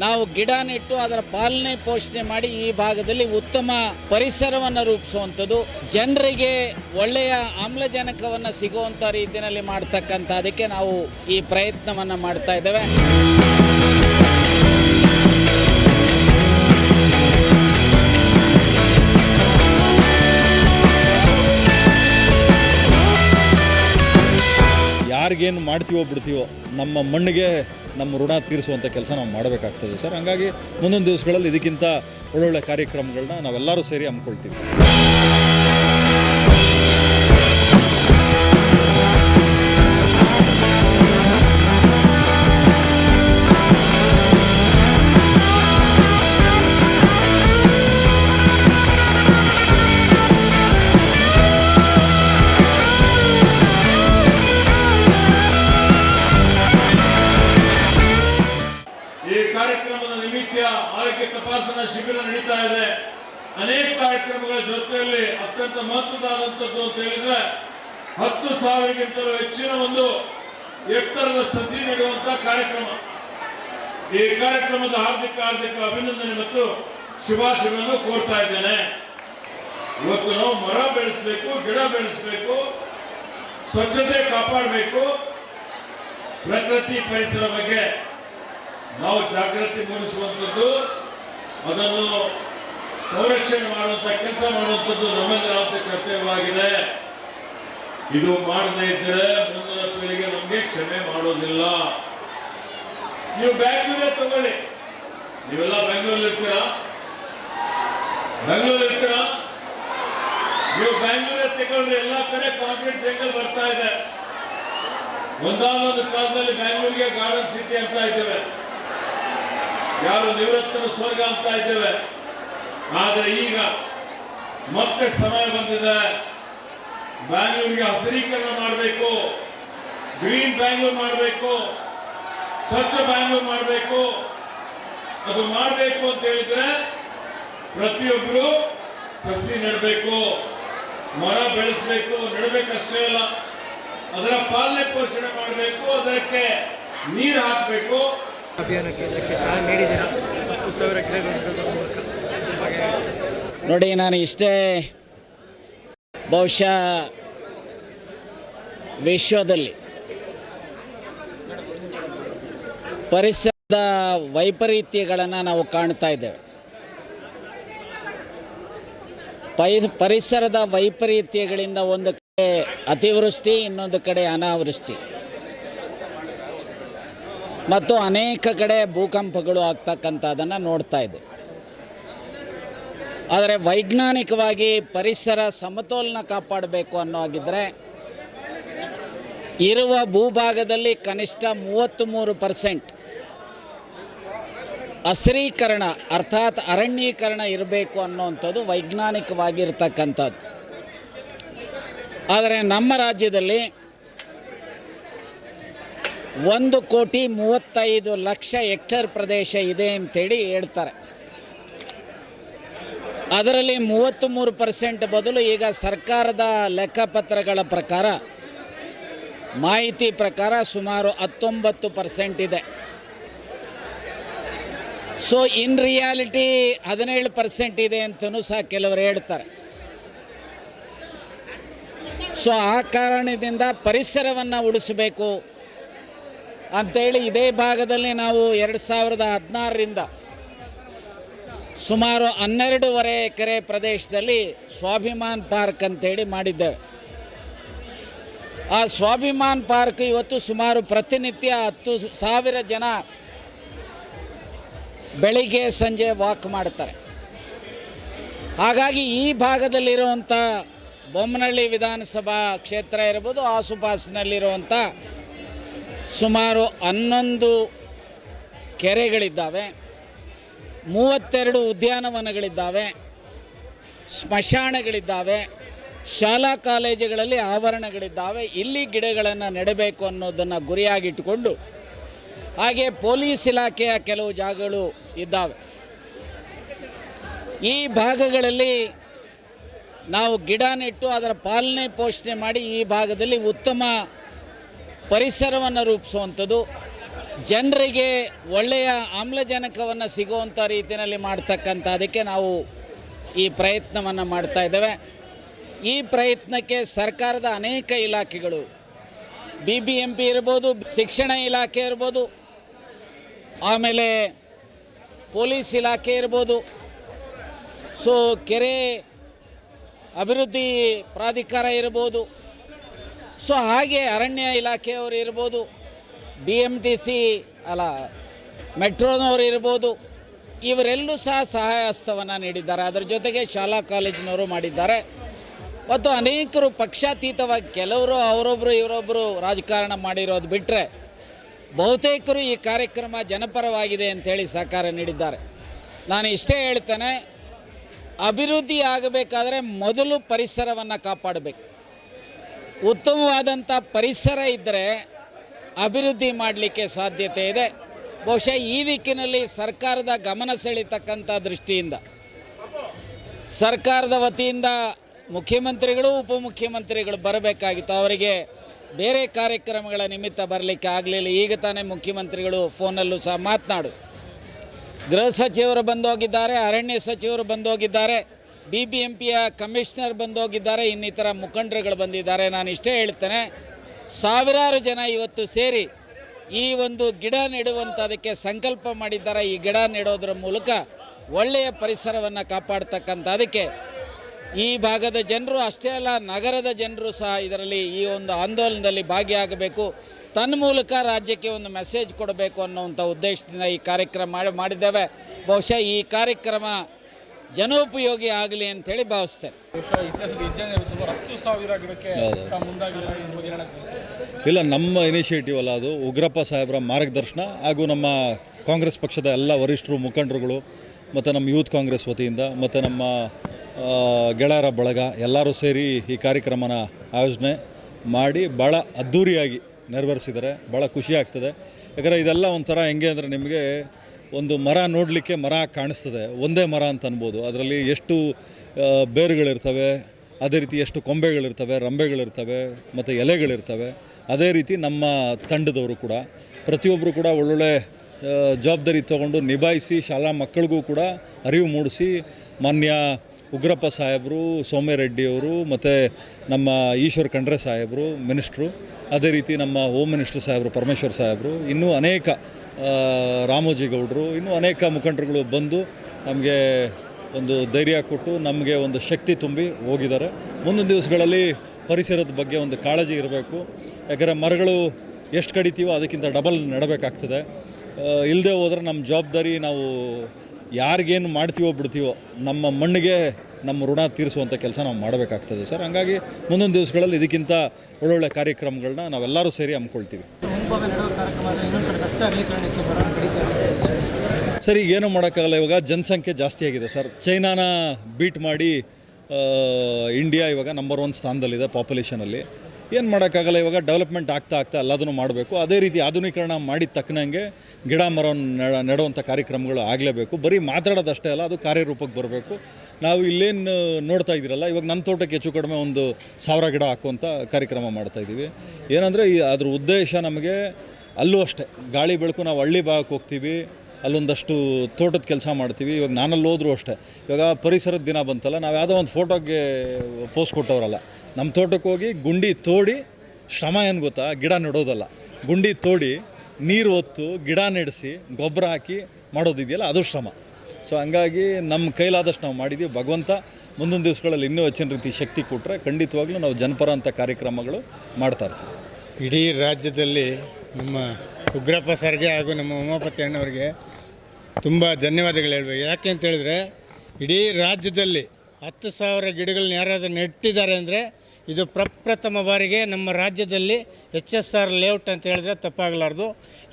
ನಾವು ಗಿಡ ನೆಟ್ಟು ಅದರ ಪಾಲನೆ ಪೋಷಣೆ ಮಾಡಿ ಈ ಭಾಗದಲ್ಲಿ ಉತ್ತಮ ಪರಿಸರವನ್ನು ರೂಪಿಸುವಂಥದ್ದು. ಜನರಿಗೆ ಒಳ್ಳೆಯ ಆಮ್ಲಜನಕವನ್ನು ಸಿಗುವಂಥ ರೀತಿಯಲ್ಲಿ ಮಾಡ್ತಕ್ಕಂಥ ಅದಕ್ಕೆ ನಾವು ಈ ಪ್ರಯತ್ನವನ್ನು ಮಾಡ್ತಾ ಇದ್ದೇವೆ. ಯಾರಿಗೇನು ಮಾಡ್ತೀವೋ ಬಿಡ್ತೀವೋ, ನಮ್ಮ ಮಣ್ಣಿಗೆ ನಮ್ಮ ಋಣ ತೀರಿಸುವಂಥ ಕೆಲಸ ನಾವು ಮಾಡಬೇಕಾಗ್ತದೆ ಸರ್. ಹಂಗಾಗಿ ಮುಂದೊಂದು ದಿವಸಗಳಲ್ಲಿ ಇದಕ್ಕಿಂತ ಒಳ್ಳೊಳ್ಳೆ ಕಾರ್ಯಕ್ರಮಗಳನ್ನ ನಾವೆಲ್ಲರೂ ಸೇರಿ ಹಮ್ಮಿಕೊಳ್ತೀವಿ. ಅನೇಕ ಕಾರ್ಯಕ್ರಮಗಳ ಜೊತೆಯಲ್ಲಿ ಅತ್ಯಂತ ಮಹತ್ವದಾದಂಥದ್ದು ಅಂತ ಹೇಳಿದ್ರೆ, ಹತ್ತು ಸಾವಿರಕ್ಕಿಂತಲೂ ಹೆಚ್ಚಿನ ಒಂದು ಎತ್ತರದ ಸಸಿ ನೆಡುವಂತ ಕಾರ್ಯಕ್ರಮ. ಈ ಕಾರ್ಯಕ್ರಮದ ಹಾರ್ದಿಕ ಹಾರ್ದಿಕ ಅಭಿನಂದನೆ ಮತ್ತು ಶುಭಾಶಯಗಳನ್ನು ಕೋರ್ತಾ ಇದ್ದೇನೆ. ಇವತ್ತು ನಾವು ಮರ ಬೆಳೆಸಬೇಕು, ಗಿಡ ಬೆಳೆಸಬೇಕು, ಸ್ವಚ್ಛತೆ ಕಾಪಾಡಬೇಕು. ಪ್ರಕೃತಿ ಪರಿಸರ ಬಗ್ಗೆ ನಾವು ಜಾಗೃತಿ ಮೂಡಿಸುವಂಥದ್ದು. ಅದನ್ನು ಸಂರಕ್ಷಣೆ ಮಾಡುವಂತ ಕೆಲಸ ಮಾಡುವಂಥದ್ದು ನಮ್ಮೆಲ್ಲರ ಕರ್ತವ್ಯವಾಗಿದೆ. ಇದು ಮಾಡದೇ ಇದ್ದರೆ ಮುಂದಿನ ಪೀಳಿಗೆ ನಮಗೆ ಕ್ಷಮೆ ಮಾಡೋದಿಲ್ಲ. ನೀವು ಬ್ಯಾಂಗ್ಳೂರೇ ತಗೊಳ್ಳಿ. ನೀವೆಲ್ಲ ಬೆಂಗಳೂರಲ್ಲಿ ಇರ್ತೀರಾ? ಬೆಂಗಳೂರಲ್ಲಿ ಇರ್ತೀರಾ? ನೀವು ಬ್ಯಾಂಗ್ಳೂರೇ ತಗೊಂಡ್ರೆ ಎಲ್ಲ ಕಡೆ ಕಾಂಕ್ರೀಟ್ ಜಂಗಲ್ ಬರ್ತಾ ಇದೆ. ಒಂದಾನೊಂದು ಕಾಲದಲ್ಲಿ ಬ್ಯಾಂಗ್ಳೂರಿಗೆ ಗಾರ್ಡನ್ ಸಿಟಿ ಅಂತ ಇದ್ದೇವೆ. ಯಾರು ನಿವೃತ್ತರ ಸ್ವರ್ಗ ಅಂತ ಇದ್ದೇವೆ. ಆದರೆ ಈಗ ಮತ್ತೆ ಸಮಯ ಬಂದಿದೆ. ಬ್ಯಾಂಗ್ಳೂರಿಗೆ ಹಸಿರೀಕರಣ ಮಾಡಬೇಕು. ಗ್ರೀನ್ ಬ್ಯಾಂಗ್ಳೂರ್ ಮಾಡಬೇಕು. ಸ್ವಚ್ಛ ಬ್ಯಾಂಗ್ಳೂರ್ ಮಾಡಬೇಕು. ಅದು ಮಾಡಬೇಕು ಅಂತ ಹೇಳಿದ್ರೆ ಪ್ರತಿಯೊಬ್ಬರು ಸಸಿ ನೆಡಬೇಕು. ಮರ ಬೆಳೆಸಬೇಕು. ನೆಡಬೇಕಷ್ಟೇ ಅಲ್ಲ, ಅದರ ಪಾಲನೆ ಪೋಷಣೆ ಮಾಡಬೇಕು. ಅದಕ್ಕೆ ನೀರು ಹಾಕಬೇಕು. ಅಭಿಯಾನ ಕೇಂದ್ರಕ್ಕೆ ಚಾಲನೆ ನೀಡಿದ್ದೀರಾ? ಹತ್ತು ಸಾವಿರ ನೆಡೋದ್ರ ಮೂಲಕ. ನೋಡಿ, ನಾನು ಇಷ್ಟೇ ಬಹುಶಃ ವಿಶ್ವದಲ್ಲಿ ಪರಿಸರದ ವೈಪರೀತ್ಯಗಳನ್ನು ನಾವು ಕಾಣ್ತಾ ಇದ್ದೇವೆ. ಪೈ ಪರಿಸರದ ವೈಪರೀತ್ಯಗಳಿಂದ ಒಂದು ಕಡೆ ಅತಿವೃಷ್ಟಿ, ಇನ್ನೊಂದು ಕಡೆ ಅನಾವೃಷ್ಟಿ. ಮತ್ತು ಅನೇಕ ಕಡೆ ಭೂಕಂಪಗಳು ಆಗ್ತಕ್ಕಂಥದ್ದನ್ನು ನೋಡ್ತಾ ಇದ್ದೇವೆ. ಆದರೆ ವೈಜ್ಞಾನಿಕವಾಗಿ ಪರಿಸರ ಸಮತೋಲನ ಕಾಪಾಡಬೇಕು ಅನ್ನೋ ಹಾಗಿದ್ರೆ ಇರುವ ಭೂಭಾಗದಲ್ಲಿ ಕನಿಷ್ಠ ಮೂವತ್ತು ಮೂರು ಪರ್ಸೆಂಟ್ ಹಸಿರೀಕರಣ ಅರ್ಥಾತ್ ಅರಣ್ಯೀಕರಣ ಇರಬೇಕು ಅನ್ನೋವಂಥದ್ದು ವೈಜ್ಞಾನಿಕವಾಗಿರ್ತಕ್ಕಂಥದ್ದು. ಆದರೆ ನಮ್ಮ ರಾಜ್ಯದಲ್ಲಿ ಒಂದು ಕೋಟಿ ಮೂವತ್ತೈದು ಲಕ್ಷ ಹೆಕ್ಟೇರ್ ಪ್ರದೇಶ ಇದೆ ಅಂತೇಳಿ ಹೇಳ್ತಾರೆ. ಅದರಲ್ಲಿ ಮೂವತ್ತು ಮೂರು ಪರ್ಸೆಂಟ್ ಬದಲು ಈಗ ಸರ್ಕಾರದ ಲೆಕ್ಕಪತ್ರಗಳ ಪ್ರಕಾರ, ಮಾಹಿತಿ ಪ್ರಕಾರ ಸುಮಾರು ಹತ್ತೊಂಬತ್ತು ಪರ್ಸೆಂಟ್ ಇದೆ. ಸೊ ಇನ್ ರಿಯಾಲಿಟಿ ಹದಿನೇಳು ಪರ್ಸೆಂಟ್ ಇದೆ ಅಂತಲೂ ಸಹ ಕೆಲವರು ಹೇಳ್ತಾರೆ. ಸೊ ಆ ಕಾರಣದಿಂದ ಪರಿಸರವನ್ನು ಉಳಿಸಬೇಕು. ಅಂಥೇಳಿ ಇದೇ ಭಾಗದಲ್ಲಿ ನಾವು ಎರಡು ಸಾವಿರದ ಹದಿನಾರರಿಂದ ಸುಮಾರು ಹನ್ನೆರಡೂವರೆ ಎಕರೆ ಪ್ರದೇಶದಲ್ಲಿ ಸ್ವಾಭಿಮಾನ್ ಪಾರ್ಕ್ ಅಂತೇಳಿ ಮಾಡಿದ್ದೇವೆ ಆ ಸ್ವಾಭಿಮಾನ್ ಪಾರ್ಕ್ ಇವತ್ತು ಸುಮಾರು ಪ್ರತಿನಿತ್ಯ ಹತ್ತು ಸಾವಿರ ಜನ ಬೆಳಿಗ್ಗೆ ಸಂಜೆ ವಾಕ್ ಮಾಡ್ತಾರೆ. ಹಾಗಾಗಿ ಈ ಭಾಗದಲ್ಲಿರುವಂಥ ಬೊಮ್ಮನಹಳ್ಳಿ ವಿಧಾನಸಭಾ ಕ್ಷೇತ್ರ ಇರ್ಬೋದು ಆಸುಪಾಸಿನಲ್ಲಿರುವಂಥ ಸುಮಾರು ಹನ್ನೊಂದು ಕೆರೆಗಳಿದ್ದಾವೆ. ಮೂವತ್ತೆರಡು ಉದ್ಯಾನವನಗಳಿದ್ದಾವೆ, ಸ್ಮಶಾನಗಳಿದ್ದಾವೆ, ಶಾಲಾ ಕಾಲೇಜುಗಳಲ್ಲಿ ಆವರಣಗಳಿದ್ದಾವೆ, ಇಲ್ಲಿ ಗಿಡಗಳನ್ನು ನೆಡಬೇಕು ಅನ್ನೋದನ್ನು ಗುರಿಯಾಗಿಟ್ಟುಕೊಂಡು ಹಾಗೆ ಪೊಲೀಸ್ ಇಲಾಖೆಯ ಕೆಲವು ಜಾಗಗಳು ಇದ್ದಾವೆ. ಈ ಭಾಗಗಳಲ್ಲಿ ನಾವು ಗಿಡ ನೆಟ್ಟು ಅದರ ಪಾಲನೆ ಪೋಷಣೆ ಮಾಡಿ ಈ ಭಾಗದಲ್ಲಿ ಉತ್ತಮ ಪರಿಸರವನ್ನು ರೂಪಿಸುವಂಥದ್ದು. ಜನರಿಗೆ ಒಳ್ಳೆಯ ಆಮ್ಲಜನಕವನ್ನು ಸಿಗುವಂಥ ರೀತಿಯಲ್ಲಿ ಮಾಡ್ತಕ್ಕಂಥ ಅದಕ್ಕೆ ನಾವು ಈ ಪ್ರಯತ್ನವನ್ನು ಮಾಡ್ತಾ ಇದ್ದೇವೆ. ಈ ಪ್ರಯತ್ನಕ್ಕೆ ಸರ್ಕಾರದ ಅನೇಕ ಇಲಾಖೆಗಳು ಬಿ ಬಿ ಎಂ ಪಿ ಇರ್ಬೋದು, ಶಿಕ್ಷಣ ಇಲಾಖೆ ಇರ್ಬೋದು, ಆಮೇಲೆ ಪೊಲೀಸ್ ಇಲಾಖೆ ಇರ್ಬೋದು. ಸೊ ಕೆರೆ ಅಭಿವೃದ್ಧಿ ಪ್ರಾಧಿಕಾರ ಇರ್ಬೋದು. ಸೊ ಹಾಗೆ ಅರಣ್ಯ ಇಲಾಖೆಯವರು ಇರ್ಬೋದು. ಬಿ ಎಂ ಟಿ ಸಿ, ಅಲ್ಲ, ಮೆಟ್ರೋನವರು ಇರ್ಬೋದು, ಇವರೆಲ್ಲೂ ಸಹ ಸಹಾಯ ಹಸ್ತವನ್ನು ನೀಡಿದ್ದಾರೆ. ಅದರ ಜೊತೆಗೆ ಶಾಲಾ ಕಾಲೇಜಿನವರು ಮಾಡಿದ್ದಾರೆ. ಮತ್ತು ಅನೇಕರು ಪಕ್ಷಾತೀತವಾಗಿ ಕೆಲವರು ಅವರೊಬ್ಬರು ಇವರೊಬ್ಬರು ರಾಜಕಾರಣ ಮಾಡಿರೋದು ಬಿಟ್ಟರೆ ಬಹುತೇಕರು ಈ ಕಾರ್ಯಕ್ರಮ ಜನಪರವಾಗಿದೆ ಅಂತೇಳಿ ಸಹಕಾರ ನೀಡಿದ್ದಾರೆ. ನಾನು ಇಷ್ಟೇ ಹೇಳ್ತೇನೆ, ಅಭಿವೃದ್ಧಿ ಆಗಬೇಕಾದರೆ ಮೊದಲು ಪರಿಸರವನ್ನು ಕಾಪಾಡಬೇಕು. ಉತ್ತಮವಾದಂಥ ಪರಿಸರ ಇದ್ದರೆ ಅಭಿವೃದ್ಧಿ ಮಾಡಲಿಕ್ಕೆ ಸಾಧ್ಯತೆ ಇದೆ. ಬಹುಶಃ ಈ ದಿಕ್ಕಿನಲ್ಲಿ ಸರ್ಕಾರದ ಗಮನ ಸೆಳೀತಕ್ಕಂಥ ದೃಷ್ಟಿಯಿಂದ. ಸರ್ಕಾರದ ವತಿಯಿಂದ ಮುಖ್ಯಮಂತ್ರಿಗಳು, ಉಪಮುಖ್ಯಮಂತ್ರಿಗಳು ಬರಬೇಕಾಗಿತ್ತು. ಅವರಿಗೆ ಬೇರೆ ಕಾರ್ಯಕ್ರಮಗಳ ನಿಮಿತ್ತ ಬರಲಿಕ್ಕೆ ಆಗಲಿಲ್ಲ. ಈಗ ತಾನೇ ಮುಖ್ಯಮಂತ್ರಿಗಳು ಫೋನಲ್ಲೂ ಸಹ ಮಾತನಾಡು. ಗೃಹ ಸಚಿವರು ಬಂದೋಗಿದ್ದಾರೆ, ಅರಣ್ಯ ಸಚಿವರು ಬಂದೋಗಿದ್ದಾರೆ ಬಿ ಬಿ ಎಂ ಪಿಯ ಕಮಿಷನರ್ ಬಂದೋಗಿದ್ದಾರೆ, ಇನ್ನಿತರ ಮುಖಂಡರುಗಳು ಬಂದಿದ್ದಾರೆ. ನಾನು ಇಷ್ಟೇ ಹೇಳ್ತೇನೆ ಸಾವಿರಾರು ಜನ ಇವತ್ತು ಸೇರಿ ಈ ಒಂದು ಗಿಡ ನೆಡುವಂಥದಕ್ಕೆ ಸಂಕಲ್ಪ ಮಾಡಿದ್ದಾರೆ. ಈ ಗಿಡ ನೆಡೋದ್ರ ಮೂಲಕ ಒಳ್ಳೆಯ ಪರಿಸರವನ್ನು ಕಾಪಾಡ್ತಕ್ಕಂಥ ಅದಕ್ಕೆ ಈ ಭಾಗದ ಜನರು ಅಷ್ಟೇ ಅಲ್ಲ ನಗರದ ಜನರು ಸಹ ಇದರಲ್ಲಿ ಈ ಒಂದು ಆಂದೋಲನದಲ್ಲಿ ಭಾಗಿಯಾಗಬೇಕು. ತನ್ನ ಮೂಲಕ ರಾಜ್ಯಕ್ಕೆ ಒಂದು ಮೆಸೇಜ್ ಕೊಡಬೇಕು ಅನ್ನೋವಂಥ ಉದ್ದೇಶದಿಂದ ಈ ಕಾರ್ಯಕ್ರಮ ಮಾಡಿ ಮಾಡಿದ್ದೇವೆ. ಬಹುಶಃ ಈ ಕಾರ್ಯಕ್ರಮ ಜನೋಪಯೋಗಿ ಆಗಲಿ ಅಂತೇಳಿ ಭಾವಿಸ್ತೇನೆ. ಇಲ್ಲ, ನಮ್ಮ ಇನಿಷಿಯೇಟಿವ್ ಅಲ್ಲ ಅದು. ಉಗ್ರಪ್ಪ ಸಾಹೇಬರ ಮಾರ್ಗದರ್ಶನ ಹಾಗೂ ನಮ್ಮ ಕಾಂಗ್ರೆಸ್ ಪಕ್ಷದ ಎಲ್ಲ ವರಿಷ್ಠರು, ಮುಖಂಡರುಗಳು, ಮತ್ತು ನಮ್ಮ ಯೂತ್ ಕಾಂಗ್ರೆಸ್ ವತಿಯಿಂದ, ಮತ್ತು ನಮ್ಮ ಗೆಳೆಯರ ಬಳಗ ಎಲ್ಲರೂ ಸೇರಿ ಈ ಕಾರ್ಯಕ್ರಮನ ಆಯೋಜನೆ ಮಾಡಿ ಭಾಳ ಅದ್ಧೂರಿಯಾಗಿ ನೆರವೇರಿಸಿದರೆ ಭಾಳ ಖುಷಿ ಆಗ್ತದೆ. ಯಾಕಂದರೆ ಇದೆಲ್ಲ ಒಂಥರ ಹೆಂಗೆ ಅಂದರೆ ನಿಮಗೆ ಒಂದು ಮರ ನೋಡಲಿಕ್ಕೆ ಮರ ಕಾಣಿಸ್ತದೆ. ಒಂದೇ ಮರ ಅಂತ ಅನ್ಬೋದು. ಅದರಲ್ಲಿ ಎಷ್ಟು ಬೇರುಗಳಿರ್ತವೆ, ಅದೇ ರೀತಿ ಎಷ್ಟು ಕೊಂಬೆಗಳಿರ್ತವೆ, ರಂಬೆಗಳಿರ್ತವೆ, ಮತ್ತು ಎಲೆಗಳಿರ್ತವೆ. ಅದೇ ರೀತಿ ನಮ್ಮ ತಂಡದವರು ಕೂಡ ಪ್ರತಿಯೊಬ್ಬರು ಕೂಡ ಒಳ್ಳೊಳ್ಳೆ ಜವಾಬ್ದಾರಿ ತಗೊಂಡು ನಿಭಾಯಿಸಿ, ಶಾಲಾ ಮಕ್ಕಳಿಗೂ ಕೂಡ ಅರಿವು ಮೂಡಿಸಿ, ಮಾನ್ಯ ಉಗ್ರಪ್ಪ ಸಾಹೇಬರು ಸೋಮ್ಯರೆಡ್ಡಿಯವರು ಮತ್ತು ನಮ್ಮ ಈಶ್ವರ್ ಖಂಡ್ರೆ ಸಾಹೇಬರು, ಮಿನಿಸ್ಟ್ರು, ಅದೇ ರೀತಿ ನಮ್ಮ ಹೋಮ್ ಮಿನಿಸ್ಟರ್ ಸಾಹೇಬರು, ಪರಮೇಶ್ವರ್ ಸಾಹೇಬರು, ಇನ್ನೂ ಅನೇಕ ರಾಮೋಜಿ ಗೌಡರು, ಇನ್ನೂ ಅನೇಕ ಮುಖಂಡರುಗಳು ಬಂದು ನಮಗೆ ಒಂದು ಧೈರ್ಯ ಕೊಟ್ಟು ನಮಗೆ ಒಂದು ಶಕ್ತಿ ತುಂಬಿ ಹೋಗಿದ್ದಾರೆ. ಮುಂದಿನ ದಿವಸಗಳಲ್ಲಿ ಪರಿಸರದ ಬಗ್ಗೆ ಒಂದು ಕಾಳಜಿ ಇರಬೇಕು. ಯಾಕಂದರೆ ಮರಗಳು ಎಷ್ಟು ಕಡಿತೀವೋ ಅದಕ್ಕಿಂತ ಡಬಲ್ ನೆಡಬೇಕಾಗ್ತದೆ. ಇಲ್ಲದೆ ಹೋದರೆ ನಮ್ಮ ಜವಾಬ್ದಾರಿ ನಾವು ಯಾರಿಗೇನು ಮಾಡ್ತೀವೋ ಬಿಡ್ತೀವೋ ನಮ್ಮ ಮಣ್ಣಿಗೆ ನಮ್ಮ ಋಣ ತೀರಿಸುವಂಥ ಕೆಲಸ ನಾವು ಮಾಡಬೇಕಾಗ್ತದೆ ಸರ್. ಹಂಗಾಗಿ ಮುಂದೊಂದು ದಿವಸಗಳಲ್ಲಿ ಇದಕ್ಕಿಂತ ಒಳ್ಳೊಳ್ಳೆ ಕಾರ್ಯಕ್ರಮಗಳನ್ನ ನಾವೆಲ್ಲರೂ ಸೇರಿ ಹಮ್ಮಿಕೊಳ್ತೀವಿ. ಸರ್, ಈಗ ಏನು ಮಾಡೋಕ್ಕಾಗಲ್ಲ, ಇವಾಗ ಜನಸಂಖ್ಯೆ ಜಾಸ್ತಿ ಆಗಿದೆ ಸರ್. ಚೈನಾನ ಬೀಟ್ ಮಾಡಿ ಇಂಡಿಯಾ ಇವಾಗ ನಂಬರ್ ಒನ್ ಸ್ಥಾನದಲ್ಲಿದೆ ಪಾಪ್ಯುಲೇಷನಲ್ಲಿ ಏನು ಮಾಡೋಕ್ಕಾಗಲ್ಲ, ಇವಾಗ ಡೆವಲಪ್ಮೆಂಟ್ ಆಗ್ತಾ ಆಗ್ತಾ ಎಲ್ಲದನ್ನು ಮಾಡಬೇಕು. ಅದೇ ರೀತಿ ಆಧುನೀಕರಣ ಮಾಡಿದ ತಕ್ಕನಂಗೆ ಗಿಡ ಮರ ನೆಡ ನೆಡುವಂಥ ಕಾರ್ಯಕ್ರಮಗಳು ಆಗಲೇಬೇಕು. ಬರೀ ಮಾತಾಡೋದಷ್ಟೇ ಅಲ್ಲ, ಅದು ಕಾರ್ಯರೂಪಕ್ಕೆ ಬರಬೇಕು. ನಾವು ಇಲ್ಲೇನು ನೋಡ್ತಾ ಇದ್ದೀರಲ್ಲ, ಇವಾಗ ನನ್ನ ತೋಟಕ್ಕೆ ಹೆಚ್ಚು ಕಡಿಮೆ ಒಂದು ಸಾವಿರ ಗಿಡ ಹಾಕುವಂಥ ಕಾರ್ಯಕ್ರಮ ಮಾಡ್ತಾ ಇದ್ದೀವಿ. ಏನಂದರೆ ಈ ಅದ್ರ ಉದ್ದೇಶ ನಮಗೆ ಅಲ್ಲೂ ಅಷ್ಟೇ. ಗಾಳಿ ಬೆಳಕು, ನಾವು ಹಳ್ಳಿ ಭಾಗಕ್ಕೆ ಹೋಗ್ತೀವಿ. ಅಲ್ಲೊಂದಷ್ಟು ತೋಟದ ಕೆಲಸ ಮಾಡ್ತೀವಿ. ಇವಾಗ ನಾನಲ್ಲಿ ಹೋದರೂ ಅಷ್ಟೇ. ಇವಾಗ ಪರಿಸರದ ದಿನ ಬಂತಲ್ಲ, ನಾವು ಯಾವುದೋ ಒಂದು ಫೋಟೋಗೆ ಪೋಸ್ಟ್ ಕೊಟ್ಟವರಲ್ಲ. ನಮ್ಮ ತೋಟಕ್ಕೆ ಹೋಗಿ ಗುಂಡಿ ತೋಡಿ, ಶ್ರಮ ಏನು ಗೊತ್ತಾ? ಗಿಡ ನೆಡೋದಲ್ಲ. ಗುಂಡಿ ತೋಡಿ, ನೀರು ಹೊತ್ತು ಗಿಡ ನೆಡೆಸಿ, ಗೊಬ್ಬರ ಹಾಕಿ ಮಾಡೋದಿದೆಯಲ್ಲ, ಅದು ಶ್ರಮ. ಸೊ ಹಂಗಾಗಿ ನಮ್ಮ ಕೈಲಾದಷ್ಟು ನಾವು ಮಾಡಿದ್ದೀವಿ ಭಗವಂತ ಮುಂದಿನ ದಿವಸಗಳಲ್ಲಿ ಇನ್ನೂ ಹೆಚ್ಚಿನ ರೀತಿ ಶಕ್ತಿ ಕೊಟ್ಟರೆ ಖಂಡಿತವಾಗ್ಲೂ ನಾವು ಜನಪರ ಅಂತ ಕಾರ್ಯಕ್ರಮಗಳು ಮಾಡ್ತಾ ಇರ್ತೀವಿ. ಇಡೀ ರಾಜ್ಯದಲ್ಲಿ ನಮ್ಮ ಉಗ್ರಪ್ಪ ಸರ್ಗೆ ಹಾಗೂ ನಮ್ಮ ಉಮಾಪತಿ ಅಣ್ಣವರಿಗೆ ತುಂಬ ಧನ್ಯವಾದಗಳು ಹೇಳ್ಬೇಕು. ಯಾಕೆ ಅಂತ ಹೇಳಿದ್ರೆ, ಇಡೀ ರಾಜ್ಯದಲ್ಲಿ ಹತ್ತು ಸಾವಿರ ಗಿಡಗಳನ್ನ ಯಾರಾದರೂ ನೆಟ್ಟಿದ್ದಾರೆ ಅಂದರೆ ಇದು ಪ್ರಪ್ರಥಮ ಬಾರಿಗೆ ನಮ್ಮ ರಾಜ್ಯದಲ್ಲಿ ಎಚ್ ಎಸ್ ಆರ್ ಲೇಔಟ್ ಅಂತ ಹೇಳಿದ್ರೆ ತಪ್ಪಾಗಲಾರ್ದು.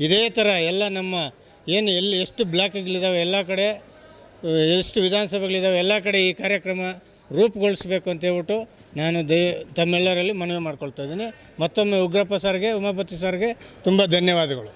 ಇದೇ ಥರ ಎಲ್ಲ ನಮ್ಮ ಏನು ಎಲ್ಲಿ ಎಷ್ಟು ಬ್ಲಾಕ್ಗಳಿದ್ದಾವೆ ಎಲ್ಲ ಕಡೆ, ಎಷ್ಟು ವಿಧಾನಸಭೆಗಳಿದ್ದಾವೆ ಎಲ್ಲ ಕಡೆ ಈ ಕಾರ್ಯಕ್ರಮ ರೂಪುಗೊಳಿಸಬೇಕು ಅಂತ ಹೇಳ್ಬಿಟ್ಟು ನಾನು ದಯ, ತಮ್ಮೆಲ್ಲರಲ್ಲಿ ಮನವಿ ಮಾಡ್ಕೊಳ್ತಾ ಇದ್ದೀನಿ. ಮತ್ತೊಮ್ಮೆ ಉಗ್ರಪ್ಪ ಸರ್ಗೆ, ಉಮಾಪತಿ ಸರ್ಗೆ ತುಂಬ ಧನ್ಯವಾದಗಳು.